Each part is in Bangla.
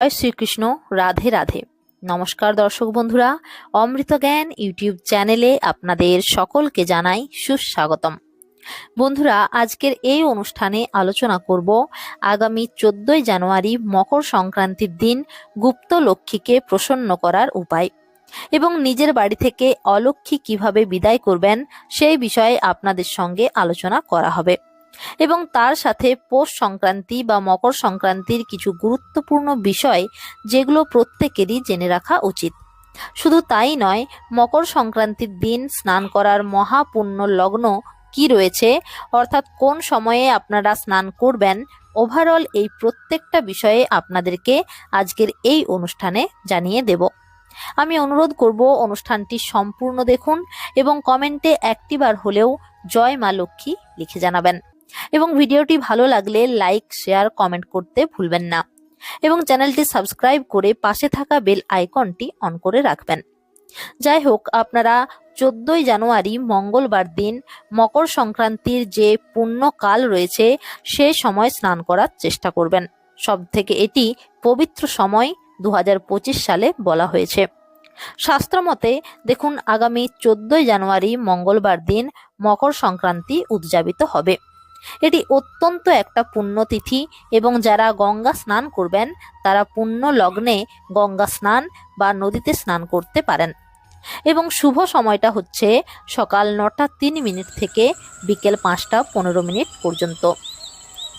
শ্রীকৃষ্ণ, রাধে রাধে। নমস্কার দর্শক বন্ধুরা, অমৃত জ্ঞান ইউটিউব চ্যানেলে আপনাদের সকলকে জানাই সুস্বাগতম। বন্ধুরা, আজকের এই অনুষ্ঠানে আলোচনা করব আগামী চোদ্দই জানুয়ারি মকর সংক্রান্তির দিন গুপ্ত লক্ষ্মীকে প্রসন্ন করার উপায় এবং নিজের বাড়ি থেকে অলক্ষ্মী কীভাবে বিদায় করবেন সেই বিষয়ে আপনাদের সঙ্গে আলোচনা করা হবে। এবং তার সাথে পৌষ সংক্রান্তি বা মকর সংক্রান্তির কিছু গুরুত্বপূর্ণ বিষয় যেগুলো প্রত্যেকেরই জেনে রাখা উচিত। শুধু তাই নয়, মকর সংক্রান্তির দিন স্নান করার মহাপুণ্য লগ্ন কি রয়েছে? অর্থাৎ কোন সময়ে আপনারা স্নান করবেন? ওভারঅল এই প্রত্যেকটা বিষয়ে আপনাদেরকে আজকের এই অনুষ্ঠানে জানিয়ে দেব। আমি অনুরোধ করব অনুষ্ঠানটি সম্পূর্ণ দেখুন এবং কমেন্টে একটিবার হলেও জয় মা লক্ষ্মী লিখে জানাবেন। এবং ভিডিওটি ভালো লাগলে লাইক, শেয়ার, কমেন্ট করতে ভুলবেন না। এবং চ্যানেলটি সাবস্ক্রাইব করে পাশে থাকা বেল আইকনটি অন করে রাখবেন। যাই হোক, আপনারা চোদ্দই জানুয়ারি মঙ্গলবার দিন মকর সংক্রান্তির যে পুণ্যকাল রয়েছে, সে সময় স্নান করার চেষ্টা করবেন। সব থেকে এটি পবিত্র সময় দু হাজার পঁচিশ সালে বলা হয়েছে। শাস্ত্রমতে দেখুন, আগামী চোদ্দই জানুয়ারি মঙ্গলবার দিন মকর সংক্রান্তি উদযাপিত হবে। এটি অত্যন্ত একটা পুণ্যতিথি এবং যারা গঙ্গা স্নান করবেন, তারা পুণ্য লগ্নে গঙ্গা স্নান বা নদীতে স্নান করতে পারেন। এবং শুভ সময়টা হচ্ছে সকাল নটা তিন মিনিট থেকে বিকেল পাঁচটা পনেরো মিনিট পর্যন্ত।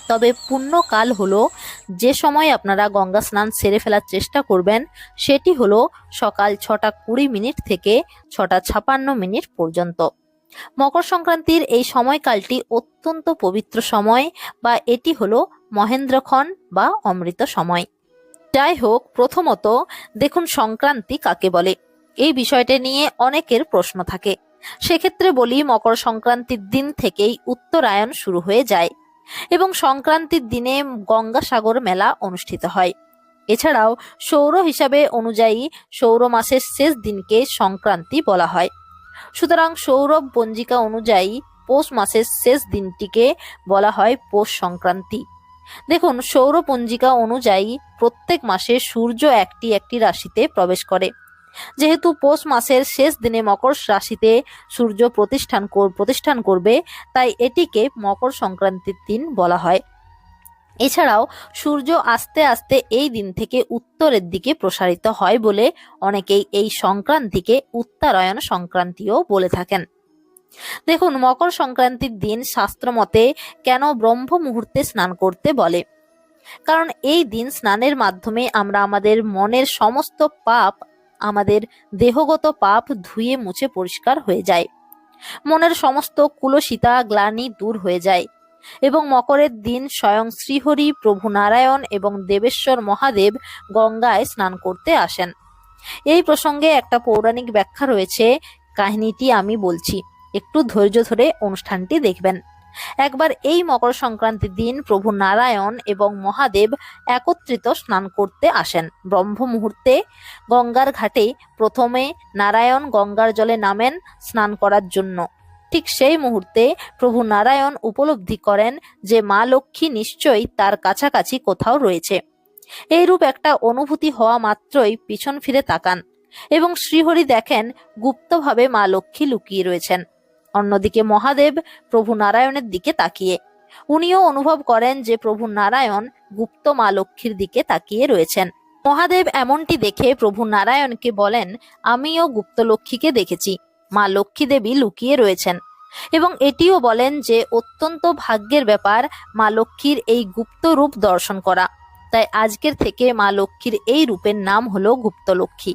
তবে পুণ্যকাল হলো যে সময় আপনারা গঙ্গা স্নান সেরে ফেলার চেষ্টা করবেন, সেটি হলো সকাল ছটা কুড়ি মিনিট থেকে ছটা ছাপান্ন মিনিট পর্যন্ত। মকর সংক্রান্তির এই সময়কালটি অত্যন্ত পবিত্র সময় বা এটি হলো মহেন্দ্রক্ষণ বা অমৃত সময়। যাই হোক প্রথমত দেখুন সংক্রান্তি কাকে বলে। এই বিষয়টা নিয়ে অনেকের প্রশ্ন থাকে। সেক্ষেত্রে বলি মকর সংক্রান্তির দিন থেকেই উত্তরায়ণ শুরু হয়ে যায় এবং সংক্রান্তির দিনে গঙ্গাসাগর মেলা অনুষ্ঠিত হয়। এছাড়াও সৌর হিসাবে অনুযায়ী সৌর মাসের শেষ দিনকে সংক্রান্তি বলা হয়। সুতরাং সৌরভ পঞ্জিকা অনুযায়ী পৌষ মাসের শেষ দিনটিকে বলা হয় পৌষ সংক্রান্তি। দেখুন, সৌর পঞ্জিকা অনুযায়ী প্রত্যেক মাসে সূর্য একটি একটি রাশিতে প্রবেশ করে। যেহেতু পৌষ মাসের শেষ দিনে মকর রাশিতে সূর্য প্রতিষ্ঠান প্রতিষ্ঠান করবে, তাই এটিকে মকর সংক্রান্তির দিন বলা হয়। এছাড়াও সূর্য আস্তে আস্তে এই দিন থেকে উত্তরের দিকে প্রসারিত হয় বলে অনেকেই এই সংক্রান্তিকে উত্তরায়ণ সংক্রান্তিও বলে থাকেন। দেখুন, মকর সংক্রান্তির দিন শাস্ত্রমতে কেন ব্রহ্ম মুহূর্তে স্নান করতে বলে? কারণ এই দিন স্নানের মাধ্যমে আমরা আমাদের মনের সমস্ত পাপ, আমাদের দেহগত পাপ ধুয়ে মুছে পরিষ্কার হয়ে যায়। মনের সমস্ত কুলসিতা, গ্লানি দূর হয়ে যায়। এবং মকরের দিন স্বয়ং শ্রীহরি, প্রভু নারায়ণ এবং দেবেশ্বর মহাদেব গঙ্গায় স্নান করতে আসেন। এই প্রসঙ্গে একটা পৌরাণিক ব্যাখ্যা রয়েছে, কাহিনীটি আমি বলছি। একটু ধৈর্য ধরে অনুষ্ঠানটি দেখবেন। একবার এই মকর সংক্রান্তির দিন প্রভু নারায়ণ এবং মহাদেব একত্রিত স্নান করতে আসেন। ব্রহ্ম মুহূর্তে গঙ্গার ঘাটে প্রথমে নারায়ণ গঙ্গার জলে নামেন স্নান করার জন্য। ঠিক সেই মুহূর্তে প্রভু নারায়ণ উপলব্ধি করেন যে মা লক্ষ্মী নিশ্চয়ই তার কাছাকাছি কোথাও রয়েছে। এইরূপ একটা অনুভূতি হওয়া মাত্রই পিছন ফিরে তাকান এবং শ্রীহরি দেখেন গুপ্তভাবে মা লক্ষ্মী লুকিয়ে রয়েছেন। অন্যদিকে মহাদেব প্রভু নারায়ণের দিকে তাকিয়ে। উনিও অনুভব করেন যে প্রভু নারায়ণ গুপ্ত মা লক্ষ্মীর দিকে তাকিয়ে রয়েছেন। মহাদেব এমনটি দেখে প্রভু নারায়ণকে বলেন, আমিও গুপ্ত লক্ষ্মীকে দেখেছি। মা লক্ষ্মী দেবী লুকিয়ে রয়েছেন। এবং এটিও বলেন যে, অত্যন্ত ভাগ্যের ব্যাপার মা লক্ষ্মীর এই গুপ্ত রূপ দর্শন করা। তাই আজকের থেকে মা লক্ষ্মীর এই রূপের নাম হল গুপ্ত লক্ষ্মী।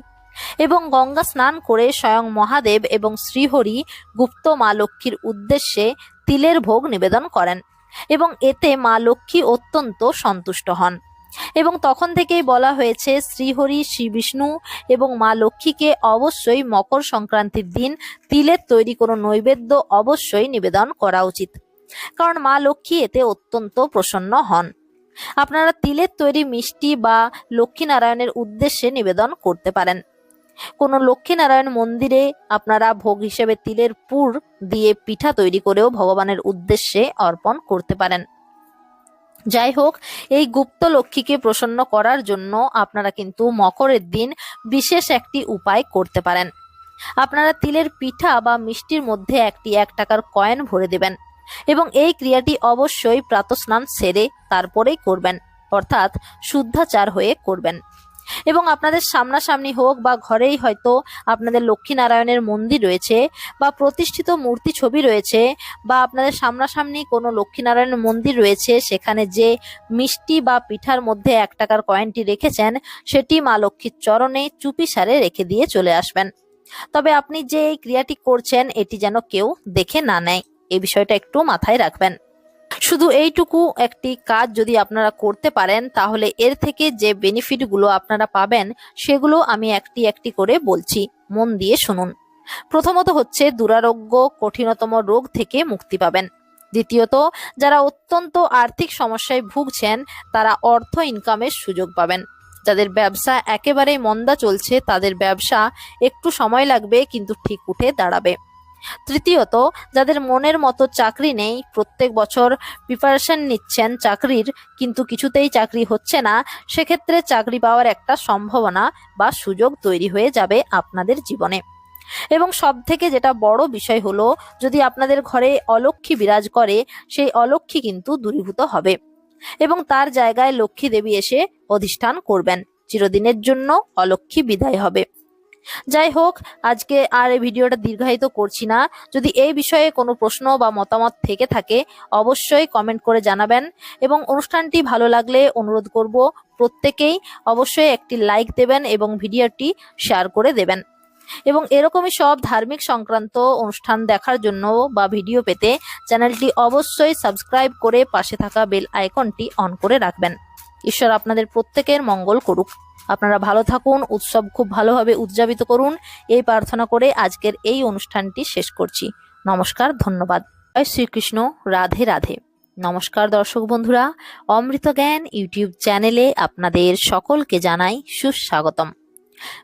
এবং গঙ্গা স্নান করে স্বয়ং মহাদেব এবং শ্রীহরি গুপ্ত মা লক্ষ্মীর উদ্দেশ্যে তিলের ভোগ নিবেদন করেন। এবং এতে মা লক্ষ্মী অত্যন্ত সন্তুষ্ট হন। এবং তখন থেকেই বলা হয়েছে, শ্রীহরি শ্রী বিষ্ণু এবং মা লক্ষ্মীকে অবশ্যই মকর সংক্রান্তির দিন তিলের তৈরি কোনো নৈবেদ্য অবশ্যই নিবেদন করা উচিত। কারণ মা লক্ষ্মী এতে অত্যন্ত প্রসন্ন হন। আপনারা তিলের তৈরি মিষ্টি বা লক্ষ্মীনারায়ণের উদ্দেশ্যে নিবেদন করতে পারেন। কোনো লক্ষ্মীনারায়ণ মন্দিরে আপনারা ভোগ হিসেবে তিলের পুর দিয়ে পিঠা তৈরি করেও ভগবানের উদ্দেশ্যে অর্পণ করতে পারেন। যাই হোক, এই গুপ্ত লক্ষ্মীকে প্রসন্ন করার জন্য আপনারা কিন্তু মকরের দিন বিশেষ একটি উপায় করতে পারেন। আপনারা তিলের পিঠা বা মিষ্টির মধ্যে একটি এক টাকার কয়েন ভরে দেবেন এবং এই ক্রিয়াটি অবশ্যই প্রাতস্নান সেরে তারপরেই করবেন, অর্থাৎ শুদ্ধাচার হয়ে করবেন। এবং আপনাদের সামনাসামনি হোক বা ঘরেই হয়তো আপনাদের লক্ষ্মীনারায়ণের মন্দির রয়েছে বা প্রতিষ্ঠিত মূর্তি ছবি রয়েছে বা আপনাদের সামনাসামনি কোনো লক্ষ্মীনারায়ণের মন্দির রয়েছে সেখানে যে মিষ্টি বা পিঠার মধ্যে এক টাকার কয়েনটি রেখেছেন, সেটি মা লক্ষ্মীর চরণে চুপি সারে রেখে দিয়ে চলে আসবেন। তবে আপনি যে এই ক্রিয়াটি করছেন, এটি যেন কেউ দেখে না নেয়। এই বিষয়টা একটু মাথায় রাখবেন। শুধু এইটুকু একটি কাজ যদি আপনারা করতে পারেন, তাহলে এর থেকে যে বেনিফিটগুলো আপনারা পাবেন, সেগুলো আমি একটি একটি করে বলছি। মন দিয়ে শুনুন। প্রথমত হচ্ছে দুরারোগ্য কঠিনতম রোগ থেকে মুক্তি পাবেন। দ্বিতীয়ত, যারা অত্যন্ত আর্থিক সমস্যায় ভুগছেন, তারা অর্থ ইনকামের সুযোগ পাবেন। যাদের ব্যবসা একেবারেই মন্দা চলছে, তাদের ব্যবসা একটু সময় লাগবে, কিন্তু ঠিক উঠে দাঁড়াবে। তৃতীয়ত, যাদের মনের মতো চাকরি নেই, প্রত্যেক বছর প্রিপারেশন নিচ্ছেন চাকরির, কিন্তু কিছুতেই চাকরি হচ্ছে না, সেক্ষেত্রে চাকরি পাওয়ার একটা সম্ভাবনা বা সুযোগ তৈরি হয়ে যাবে আপনাদের জীবনে। এবং সব থেকে যেটা বড় বিষয় হলো, যদি আপনাদের ঘরে অলক্ষ্মী বিরাজ করে, সেই অলক্ষ্মী কিন্তু দূরীভূত হবে। এবং তার জায়গায় লক্ষ্মী দেবী এসে অধিষ্ঠান করবেন। চিরদিনের জন্য অলক্ষ্মী বিদায় হবে। যাই হোক, আজকে আর এই ভিডিওটা দীর্ঘায়িত করছি না। যদি এই বিষয়ে কোনো প্রশ্ন বা মতামত থেকে থাকে, অবশ্যই কমেন্ট করে জানাবেন এবং অনুষ্ঠানটি ভালো লাগলে অনুরোধ করব প্রত্যেকেই অবশ্যই একটি লাইক দেবেন এবং ভিডিওটি শেয়ার করে দেবেন। এবং এরকমই সব ধার্মিক সংক্রান্ত অনুষ্ঠান দেখার জন্য বা ভিডিও পেতে চ্যানেলটি অবশ্যই সাবস্ক্রাইব করে পাশে থাকা বেল আইকনটি অন করে রাখবেন। ঈশ্বর আপনাদের প্রত্যেকের মঙ্গল করুক। আপনারা ভালো থাকুন, উৎসব খুব ভালোভাবে উদযাপিত করুন। এই প্রার্থনা করে আজকের এই অনুষ্ঠানটি শেষ করছি। নমস্কার, ধন্যবাদ। জয় শ্রীকৃষ্ণ, রাধে রাধে। নমস্কার দর্শক বন্ধুরা, অমৃত জ্ঞান ইউটিউব চ্যানেলে আপনাদের সকলকে জানাই সুস্বাগতম।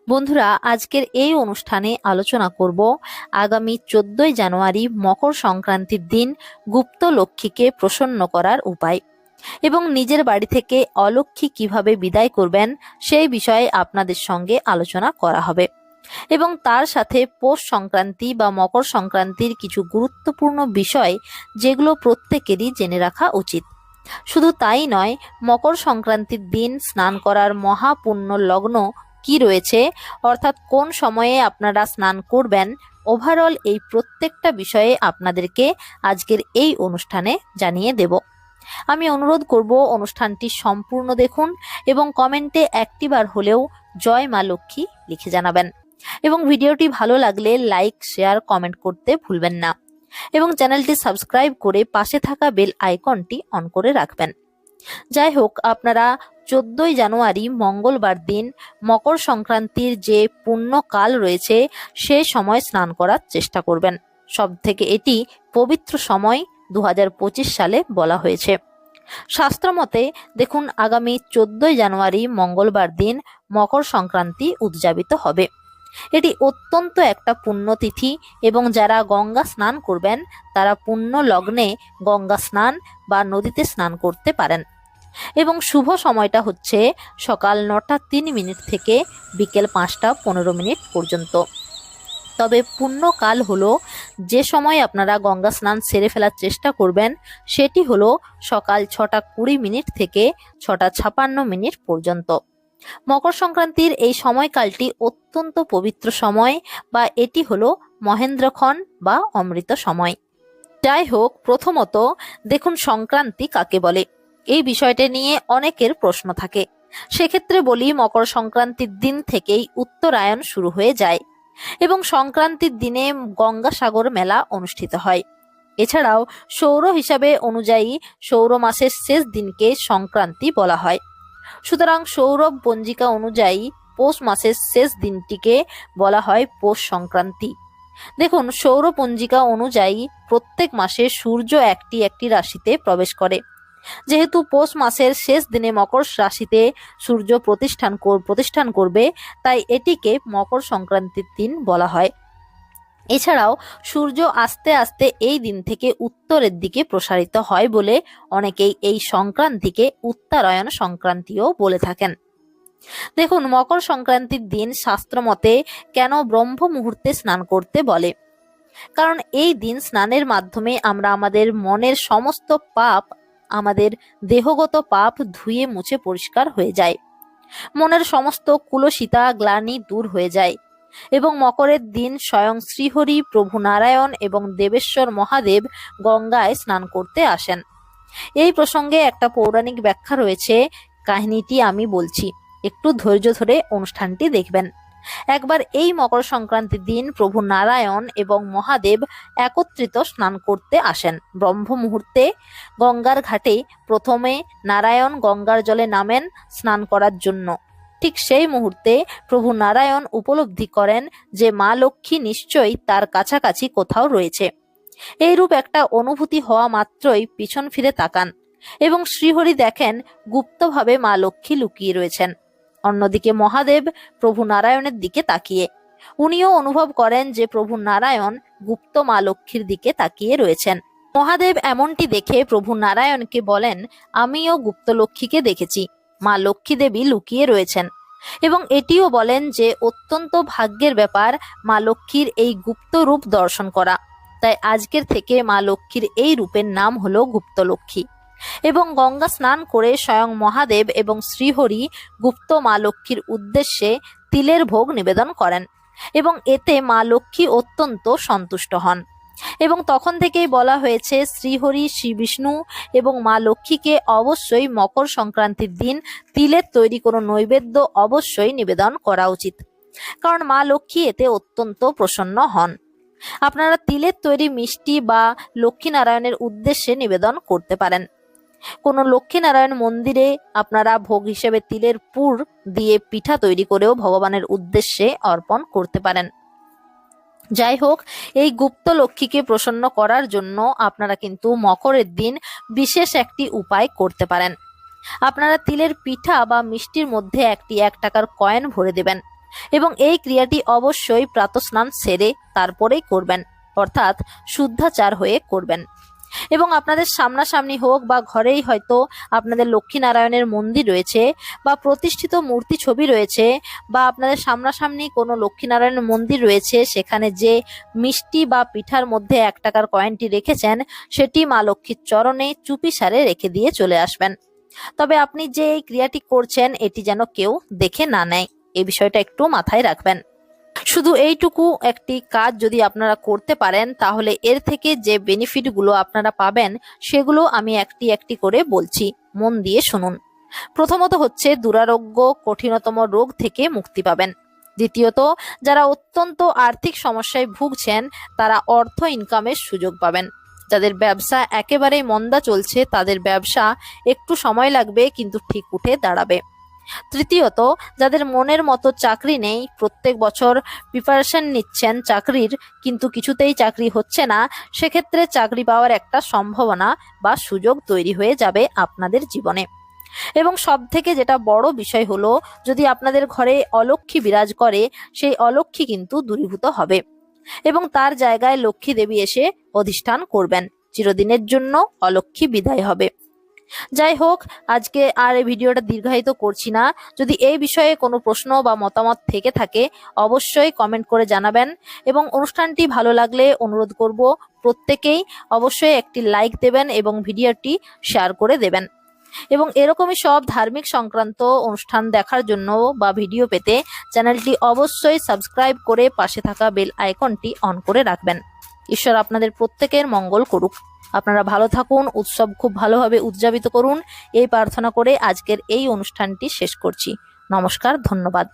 বন্ধুরা, আজকের এই অনুষ্ঠানে আলোচনা করব আগামী চোদ্দই জানুয়ারি মকর সংক্রান্তির দিন গুপ্ত লক্ষ্মীকে প্রসন্ন করার উপায়। এবং নিজের বাড়ি থেকে অলক্ষ্মী কীভাবে বিদায় করবেন, সেই বিষয়ে আপনাদের সঙ্গে আলোচনা করা হবে। এবং তার সাথে পৌষ সংক্রান্তি বা মকর সংক্রান্তির কিছু গুরুত্বপূর্ণ বিষয়, যেগুলো প্রত্যেকেরই জেনে রাখা উচিত। শুধু তাই নয়, মকর সংক্রান্তির দিন স্নান করার মহাপুণ্য লগ্ন কি রয়েছে, অর্থাৎ কোন সময়ে আপনারা স্নান করবেন ওভারঅল এই প্রত্যেকটা বিষয়ে আপনাদেরকে আজকের এই অনুষ্ঠানে জানিয়ে দেব। আমি অনুরোধ করব অনুষ্ঠানটি সম্পূর্ণ দেখুন এবং কমেন্টে একটিবার হলেও জয় মা লক্ষ্মী লিখে জানাবেন। এবং ভিডিওটি ভালো লাগলে লাইক, শেয়ার, কমেন্ট করতে ভুলবেন না। এবং চ্যানেলটি সাবস্ক্রাইব করে পাশে থাকা বেল আইকনটি অন করে রাখবেন। যাই হোক, আপনারা চোদ্দই জানুয়ারি মঙ্গলবার দিন মকর সংক্রান্তির যে পুণ্যকাল রয়েছে, সে সময় স্নান করার চেষ্টা করবেন। সব থেকে এটি পবিত্র সময় দু হাজার পঁচিশ সালে বলা হয়েছে। শাস্ত্রমতে, দেখুন, আগামী চোদ্দই জানুয়ারি মঙ্গলবার দিন মকর সংক্রান্তি উদযাপিত হবে। এটি অত্যন্ত একটা পুণ্যতিথি এবং যারা গঙ্গা স্নান করবেন, তারা পুণ্য লগ্নে গঙ্গা স্নান বা নদীতে স্নান করতে পারেন। এবং শুভ সময়টা হচ্ছে সকাল নটা তিন মিনিট থেকে বিকেল পাঁচটা পনেরো মিনিট পর্যন্ত। তবে পুণ্যকাল হলো যে সময় আপনারা গঙ্গা স্নান সেরে ফেলার চেষ্টা করবেন, সেটি হলো সকাল ছটা কুড়ি মিনিট থেকে ছটা ছাপান্ন মিনিট পর্যন্ত। মকর সংক্রান্তির এই সময়কালটি অত্যন্ত পবিত্র সময় বা এটি হলো মহেন্দ্রক্ষণ বা অমৃত সময়। যাই হোক, প্রথমত দেখুন সংক্রান্তি কাকে বলে। এই বিষয়টা নিয়ে অনেকের প্রশ্ন থাকে। সেক্ষেত্রে বলি, মকর সংক্রান্তির দিন থেকেই উত্তরায়ণ শুরু হয়ে যায়। এবং সংক্রান্তির দিনে গঙ্গাসাগর মেলা অনুষ্ঠিত হয়। এছাড়াও সৌর হিসাবে অনুযায়ী সৌর মাসের শেষ দিনকে সংক্রান্তি বলা হয়। সুতরাং সৌরভ পঞ্জিকা অনুযায়ী পৌষ মাসের শেষ দিনটিকে বলা হয় পৌষ সংক্রান্তি। দেখুন, সৌর পঞ্জিকা অনুযায়ী প্রত্যেক মাসে সূর্য একটি একটি রাশিতে প্রবেশ করে। যেহেতু পৌষ মাসের শেষ দিনে মকর রাশিতে সূর্য প্রতিষ্ঠান প্রতিষ্ঠান করবে, তাই এটিকে মকর সংক্রান্তির দিন বলা হয়। এছাড়াও সূর্য আস্তে আস্তে এই দিন থেকে উত্তরের দিকে প্রসারিত হয় বলে অনেকেই এই সংক্রান্তিকে উত্তরায়ণ সংক্রান্তিও বলে থাকেন। দেখুন, মকর সংক্রান্তির দিন শাস্ত্র মতে কেন ব্রহ্ম মুহূর্তে স্নান করতে বলে? কারণ এই দিন স্নানের মাধ্যমে আমরা আমাদের মনের সমস্ত পাপ আমাদের দেহগত পাপ ধুয়ে মুছে পরিষ্কার হয়ে যায়। মনের সমস্ত কুলসিতা গ্লানি দূর হয়ে যায় এবং মকরের দিন স্বয়ং শ্রীহরি, প্রভু নারায়ণ এবং দেবেশ্বর মহাদেব গঙ্গায় স্নান করতে আসেন। এই প্রসঙ্গে একটা পৌরাণিক ব্যাখ্যা রয়েছে। কাহিনীটি আমি বলছি। একটু ধৈর্য ধরে অনুষ্ঠানটি দেখবেন। একবার এই মকর সংক্রান্তির দিন প্রভু নারায়ণ এবং মহাদেব একত্রিত স্নান করতে আসেন। ব্রহ্ম মুহূর্তে গঙ্গার ঘাটে প্রথমে নারায়ণ গঙ্গার জলে নামেন স্নান করার জন্য। ঠিক সেই মুহূর্তে প্রভু নারায়ণ উপলব্ধি করেন যে মা লক্ষ্মী নিশ্চয়ই তার কাছাকাছি কোথাও রয়েছে। এইরূপ একটা অনুভূতি হওয়া মাত্রই পিছন ফিরে তাকান এবং শ্রীহরি দেখেন গুপ্তভাবে মা লক্ষ্মী লুকিয়ে রয়েছেন। অন্যদিকে মহাদেব প্রভু নারায়ণের দিকে তাকিয়ে। উনিও অনুভব করেন যে প্রভু নারায়ণ গুপ্ত মা লক্ষ্মীর দিকে তাকিয়ে রয়েছেন। মহাদেব এমনটি দেখে প্রভু নারায়ণকে বলেন, আমিও গুপ্ত লক্ষ্মীকে দেখেছি। মা লক্ষ্মী দেবী লুকিয়ে রয়েছেন। এবং এটিও বলেন যে অত্যন্ত ভাগ্যের ব্যাপার মা লক্ষ্মীর এই গুপ্ত রূপ দর্শন করা। তাই আজকের থেকে মা লক্ষ্মীর এই রূপের নাম হলো গুপ্ত লক্ষ্মী। এবং গঙ্গা স্নান করে স্বয়ং মহাদেব এবং শ্রীহরি গুপ্ত মা লক্ষ্মীর উদ্দেশ্যে তিলের ভোগ নিবেদন করেন এবং এতে মা লক্ষ্মী অত্যন্ত সন্তুষ্ট হন। এবং তখন থেকেই বলা হয়েছে, শ্রীহরি শ্রী বিষ্ণু এবং মা লক্ষ্মীকে অবশ্যই মকর সংক্রান্তির দিন তিলের তৈরি কোনো নৈবেদ্য অবশ্যই নিবেদন করা উচিত। কারণ মা লক্ষ্মী এতে অত্যন্ত প্রসন্ন হন। আপনারা তিলের তৈরি মিষ্টি বা লক্ষ্মীনারায়ণের উদ্দেশ্যে নিবেদন করতে পারেন। কোনো লক্ষ্মীনারায়ণ মন্দিরে আপনারা ভোগ হিসেবে তিলের পুর দিয়ে পিঠা তৈরি করেও ভগবানের উদ্দেশ্যে অর্পণ করতে পারেন। যাই হোক, এই গুপ্ত লক্ষ্মীকে প্রসন্ন করার জন্য আপনারা কিন্তু মকরের দিন বিশেষ একটি উপায় করতে পারেন। আপনারা তিলের পিঠা বা মিষ্টির মধ্যে একটি এক টাকার কয়েন ভরে দেবেন এবং এই ক্রিয়াটি অবশ্যই প্রাতস্নান সেরে তারপরেই করবেন, অর্থাৎ শুদ্ধাচার হয়ে করবেন। এবং আপনাদের সামনাসামনি হোক বা ঘরেই হয়তো আপনাদের লক্ষ্মীনারায়ণের মন্দির রয়েছে বা প্রতিষ্ঠিত মূর্তি ছবি রয়েছে বা আপনাদের সামনাসামনি কোনো লক্ষ্মীনারায়ণের মন্দির রয়েছে সেখানে যে মিষ্টি বা পিঠার মধ্যে এক টাকার কয়েনটি রেখেছেন, সেটি মা লক্ষ্মীর চরণে চুপি সারে রেখে দিয়ে চলে আসবেন। তবে আপনি যে এই ক্রিয়াটি করছেন, এটি যেন কেউ দেখে না নেয়। এই বিষয়টা একটু মাথায় রাখবেন। শুধু এইটুকু একটি কাজ যদি আপনারা করতে পারেন, তাহলে এর থেকে যে বেনিফিটগুলো আপনারা পাবেন, সেগুলো আমি একটি একটি করে বলছি। মন দিয়ে শুনুন। প্রথমত হচ্ছে দুরারোগ্য কঠিনতম রোগ থেকে মুক্তি পাবেন। দ্বিতীয়ত, যারা অত্যন্ত আর্থিক সমস্যায় ভুগছেন, তারা অর্থ ইনকামের সুযোগ পাবেন। যাদের ব্যবসা একেবারেই মন্দা চলছে, তাদের ব্যবসা একটু সময় লাগবে, কিন্তু ঠিক উঠে দাঁড়াবে। তৃতীয়ত, যাদের মনের মতো চাকরি নেই, প্রত্যেক বছর প্রিপারেশন নিচ্ছেন চাকরির, কিন্তু কিছুতেই চাকরি হচ্ছে না, সেক্ষেত্রে চাকরি পাওয়ার একটা সম্ভাবনা বা সুযোগ তৈরি হয়ে যাবে আপনাদের জীবনে। এবং সব থেকে যেটা বড় বিষয় হলো, যদি আপনাদের ঘরে অলক্ষী বিরাজ করে, সেই অলক্ষী কিন্তু দূরীভূত হবে। এবং তার জায়গায় লক্ষ্মী দেবী এসে অধিষ্ঠান করবেন। চিরদিনের জন্য অলক্ষী বিদায় হবে। যাই হোক, আজকে আর এই ভিডিওটা দীর্ঘায়িত করছি না। যদি এই বিষয়ে কোনো প্রশ্ন বা মতামত থেকে থাকে, অবশ্যই কমেন্ট করে জানাবেন এবং অনুষ্ঠানটি ভালো লাগলে অনুরোধ করব প্রত্যেকেই অবশ্যই একটি লাইক দেবেন এবং ভিডিওটি শেয়ার করে দেবেন। এবং এরকমই সব ধার্মিক সংক্রান্ত অনুষ্ঠান দেখার জন্য বা ভিডিও পেতে চ্যানেলটি অবশ্যই সাবস্ক্রাইব করে পাশে থাকা বেল আইকনটি অন করে রাখবেন। ঈশ্বর আপনাদের প্রত্যেকের মঙ্গল করুক। আপনারা ভালো থাকুন, উৎসব খুব ভালোভাবে উদযাপিত করুন। এই প্রার্থনা করে আজকের এই অনুষ্ঠানটি শেষ করছি। নমস্কার, ধন্যবাদ।